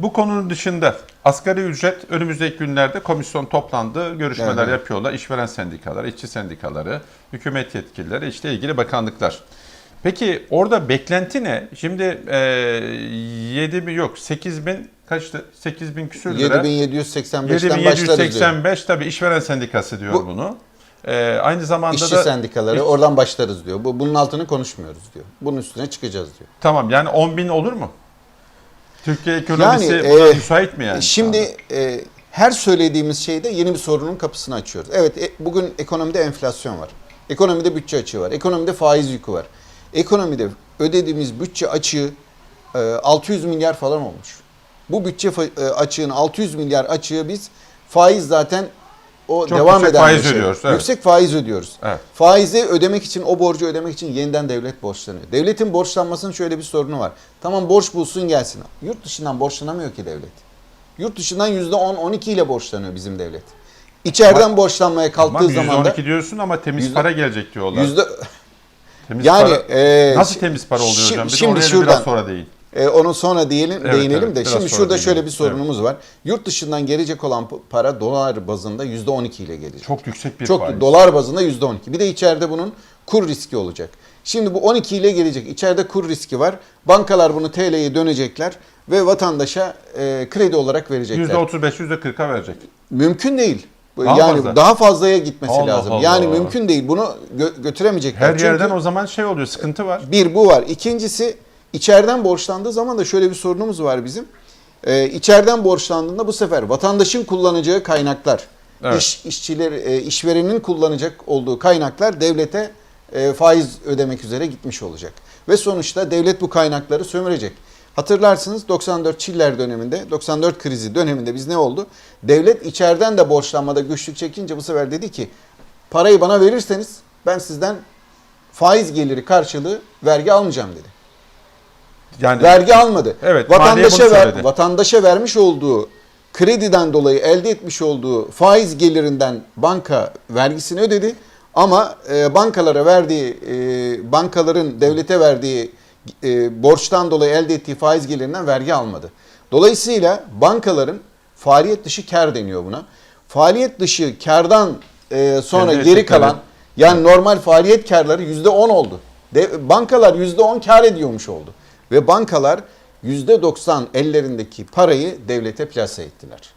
Bu konunun dışında asgari ücret önümüzdeki günlerde komisyon toplandı, görüşmeler Evet. yapıyorlar. İşveren sendikaları, işçi sendikaları, hükümet yetkilileri, işte ilgili bakanlıklar. Peki orada beklenti ne? Şimdi e, 7 bin yok 8 bin kaçtı? 8 bin küsür lira. 7785'ten başlarız diyor. 7785 tabii işveren sendikası diyor Bu- bunu. E, aynı zamanda İşçi da sendikaları İş- oradan başlarız diyor. Bu, bunun altını konuşmuyoruz diyor. Bunun üstüne çıkacağız diyor. tamam yani 10 bin olur mu? Türkiye ekonomisi Yani, buna e, müsait mi yani? Şimdi e, her söylediğimiz şeyde yeni bir sorunun kapısını açıyoruz. Evet e, bugün ekonomide enflasyon var. Ekonomide bütçe açığı var. Ekonomide faiz yükü var. Ekonomide ödediğimiz bütçe açığı e, 600 milyar falan olmuş. Bu bütçe e, açığın 600 milyar açığı biz faiz zaten o Çok devam yüksek eden faiz bir şey. ödüyoruz, evet. Yüksek faiz ödüyoruz. Evet. Faizi ödemek için, o borcu ödemek için yeniden devlet borçlanıyor. Devletin borçlanmasının şöyle bir sorunu var. Tamam borç bulsun gelsin. Yurt dışından borçlanamıyor ki devlet. Yurt dışından %10-12 ile borçlanıyor bizim devlet. İçeriden Ama- borçlanmaya kalktığı zaman da %12 diyorsun ama temiz Yüzde- para gelecek diyorlar. yüzde Temiz yani para, e, nasıl temiz para oluyor şi- hocam? De Şimdi şuradan biraz sonra değil. E, onu sonra diyelim, Evet, değinelim evet, de şimdi şurada şöyle değinelim. bir sorunumuz var. Yurt dışından gelecek olan para dolar bazında %12 ile gelecek. Çok yüksek bir Çok faiz. dolar bazında %12. Bir de içeride bunun kur riski olacak. Şimdi bu 12 ile gelecek. İçeride kur riski var. Bankalar bunu TL'ye dönecekler ve vatandaşa e, kredi olarak verecekler. %35, %40'a verecek. Mümkün değil. Daha yani fazla. daha fazlaya gitmesi Allah lazım. Allah. Yani mümkün değil. Bunu gö- götüremeyecekler. Her Çünkü yerden o zaman şey oluyor, sıkıntı var. bir bu var. İkincisi içeriden borçlandığı zaman da şöyle bir sorunumuz var bizim. Ee, içeriden borçlandığında bu sefer vatandaşın kullanacağı kaynaklar, Evet. iş işçiler, e, işverenin kullanacak olduğu kaynaklar devlete e, faiz ödemek üzere gitmiş olacak. Ve sonuçta devlet bu kaynakları sömürecek. Hatırlarsınız 94 Çiller döneminde, 94 krizi döneminde biz ne oldu? Devlet içeriden de borçlanmada güçlük çekince bu sefer dedi ki parayı bana verirseniz ben sizden faiz geliri karşılığı vergi almayacağım dedi. Yani Vergi almadı. Evet, vatandaşa ver, vatandaşa vermiş olduğu krediden dolayı elde etmiş olduğu faiz gelirinden banka vergisini ödedi. Ama e, bankalara verdiği, e, bankaların devlete verdiği e, borçtan dolayı elde ettiği faiz gelirinden vergi almadı. Dolayısıyla bankaların faaliyet dışı kar deniyor buna. Faaliyet dışı kardan e, sonra Elde geri kalan yani normal faaliyet karları %10 oldu. De, bankalar %10 kar ediyormuş oldu. Ve bankalar %90 ellerindeki parayı devlete plase ettiler.